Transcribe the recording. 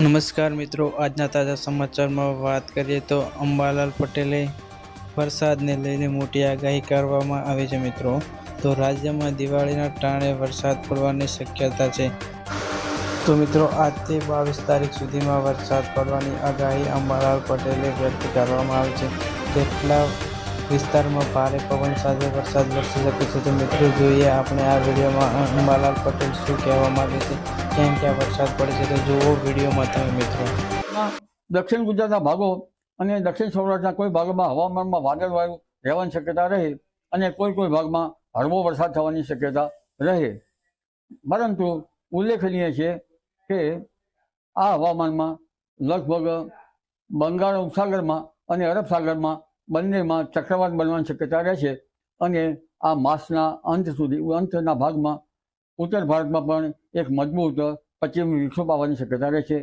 નમસ્કાર મિત્રો, આજના તાજા સમાચારમાં વાત કરીએ તો અંબાલાલ પટેલે વરસાદને લઈને મોટી આગાહી કરવામાં આવી છે મિત્રો. તો રાજ્યમાં દિવાળીના ટાણે વરસાદ પડવાની શક્યતા છે. તો મિત્રો આજથી બાવીસ તારીખ સુધીમાં વરસાદ પડવાની આગાહી અંબાલાલ પટેલે વ્યક્ત કરવામાં આવી છે. કેટલા વિસ્તારમાં ભારે પવન સાથે વરસાદ વરસી શકે છે. તો મિત્રો, જોઈએ આપણે આ વિડીયોમાં અંબાલાલ પટેલ શું કહેવા માગે છે? ક્યાં ક્યાં વરસાદ પડે છે? તો જુઓ વિડીયોમાં તમે મિત્રો. દક્ષિણ ગુજરાતના ભાગો અને દક્ષિણ સૌરાષ્ટ્રના કોઈ ભાગમાં હવામાનમાં વાદળવાયુ રહેવાની શક્યતા રહે અને કોઈ કોઈ ભાગમાં હળવો વરસાદ થવાની શક્યતા રહે. પરંતુ ઉલ્લેખનીય છે કે આ હવામાનમાં લગભગ બંગાળ ઉપસાગરમાં અને અરબ સાગરમાં બંનેમાં ચક્રવાત બનવાની શક્યતા રહેશે અને આ માસના અંત સુધી, અંતના ભાગમાં ઉત્તર ભારતમાં પણ એક મજબૂત પશ્ચિમ વિક્ષોભ આવવાની શક્યતા રહેશે